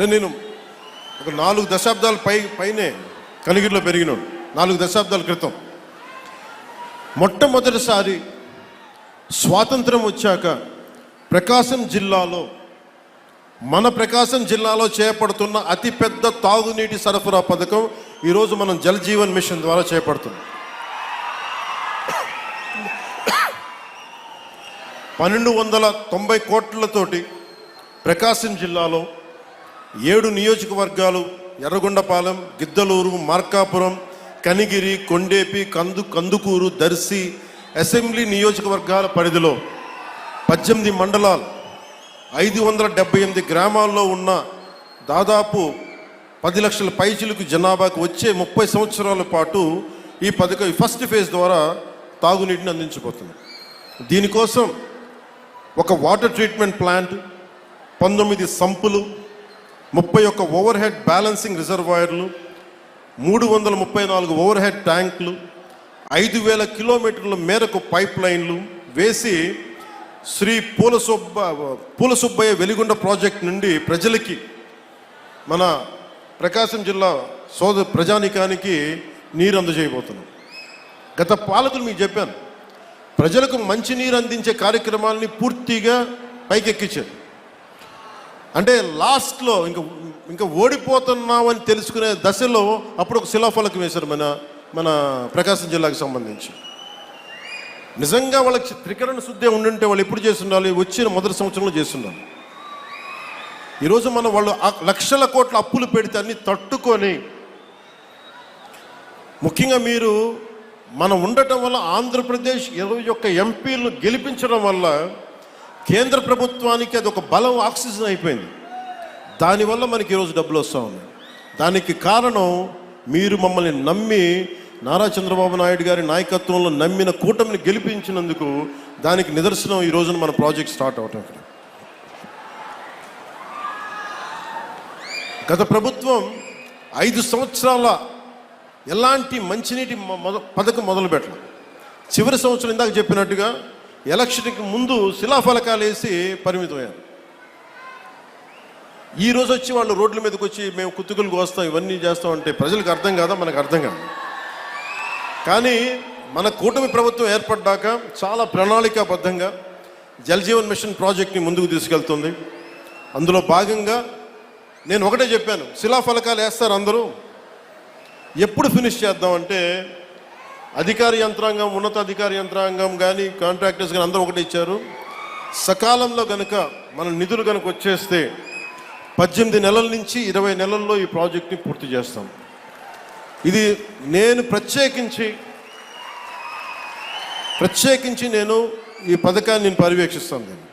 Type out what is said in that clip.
నేను- ఒక నాలుగు దశాబ్దాల పై పైనే కనిగిరిలో పెరిగినాడు నాలుగు దశాబ్దాల క్రితం. మొట్టమొదటిసారి స్వాతంత్రం వచ్చాక ప్రకాశం జిల్లాలో మన ప్రకాశం జిల్లాలో చేపడుతున్న అతిపెద్ద తాగునీటి సరఫరా పథకం ఈరోజు మనం జల్ జీవన్ మిషన్ ద్వారా చేపడుతున్నాం. పన్నెండు వందల తొంభై కోట్లతోటి ప్రకాశం జిల్లాలో ఏడు నియోజకవర్గాలు ఎర్రగొండపాలెం గిద్దలూరు మార్కాపురం కనిగిరి కొండేపి కందు కందుకూరు దర్శి అసెంబ్లీ నియోజకవర్గాల పరిధిలో పద్దెనిమిది మండలాలు ఐదు వందల డెబ్బై ఎనిమిది గ్రామాల్లో ఉన్న దాదాపు పది లక్షల పైచిలకు జనాభాకు వచ్చే ముప్పై సంవత్సరాల పాటు ఈ పథకం ఫస్ట్ ఫేజ్ ద్వారా తాగునీటిని అందించబోతుంది. దీనికోసం ఒక వాటర్ ట్రీట్మెంట్ ప్లాంట్ పంతొమ్మిది సంపులు ముప్పై ఒక్క ఓవర్ హెడ్ బ్యాలెన్సింగ్ రిజర్వాయర్లు మూడు వందల ముప్పై నాలుగు ఓవర్ హెడ్ ట్యాంకులు ఐదు వేల కిలోమీటర్ల మేరకు పైప్ లైన్లు వేసి శ్రీ పూల సుబ్బ పూల సుబ్బయ్య వెలిగొండ ప్రాజెక్ట్ నుండి ప్రజలకి మన ప్రకాశం జిల్లా సోద ప్రజానికానికి నీరు అందజేయబోతున్నాం. గత పాలకులు మీకు చెప్పాను ప్రజలకు మంచినీరు అందించే కార్యక్రమాలని పూర్తిగా పైకెక్కించారు. అంటే లాస్ట్లో ఇంకా ఇంకా ఓడిపోతున్నామని తెలుసుకునే దశలో అప్పుడు ఒక శిలాఫలకం వేశారు మన మన ప్రకాశం జిల్లాకు సంబంధించి. నిజంగా వాళ్ళకి త్రికరణ శుద్ధి ఉండుంటే వాళ్ళు ఎప్పుడు చేస్తుండాలి? వచ్చిన మొదటి సంవత్సరంలో చేస్తుండాలి. ఈరోజు మనం వాళ్ళు ఆ లక్షల కోట్ల అప్పులు పెడితే అన్ని తట్టుకొని ముఖ్యంగా మీరు మనం ఉండటం వల్ల ఆంధ్రప్రదేశ్ ఇరవై ఒక్క ఎంపీలను గెలిపించడం వల్ల కేంద్ర ప్రభుత్వానికి అది ఒక బలం ఆక్సిజన్ అయిపోయింది. దానివల్ల మనకి ఈరోజు డబ్బులు వస్తూ ఉన్నాయి. దానికి కారణం మీరు మమ్మల్ని నమ్మి నారా చంద్రబాబు నాయుడు గారి నాయకత్వంలో నమ్మిన కూటమిని గెలిపించినందుకు దానికి నిదర్శనం ఈ రోజున మన ప్రాజెక్ట్ స్టార్ట్ అవటం ఇక్కడ. గత ప్రభుత్వం ఐదు సంవత్సరాల ఎలాంటి మంచినీటి మొద పథకం మొదలు చివరి సంవత్సరం ఇందాక చెప్పినట్టుగా ఎలక్షన్కి ముందు శిలాఫలకాలు వేసి పరిమితమయ్యారు. ఈ రోజు వచ్చి వాళ్ళు రోడ్ల మీదకి వచ్చి మేము కుత్తుకులు కోస్తాం ఇవన్నీ చేస్తాం అంటే ప్రజలకు అర్థం కాదా? మనకు అర్థం కాదు. కానీ మన కూటమి ప్రభుత్వం ఏర్పడ్డాక చాలా ప్రణాళికాబద్ధంగా జల్ జీవన్ మిషన్ ప్రాజెక్ట్ని ముందుకు తీసుకెళ్తుంది. అందులో భాగంగా నేను ఒకటే చెప్పాను శిలాఫలకాలు వేస్తారు అందరూ. ఎప్పుడు ఫినిష్ చేద్దామంటే అధికార యంత్రాంగం ఉన్నతాధికార యంత్రాంగం కానీ కాంట్రాక్టర్స్ కానీ అందరూ ఒకటి ఇచ్చారు. సకాలంలో కనుక మన నిధులు కనుక వచ్చేస్తే పద్దెనిమిది నెలల నుంచి ఇరవై నెలల్లో ఈ ప్రాజెక్ట్ని పూర్తి చేస్తాం. ఇది నేను ప్రత్యేకించి ప్రత్యేకించి నేను ఈ పథకాన్ని నేను పర్యవేక్షిస్తాను నేను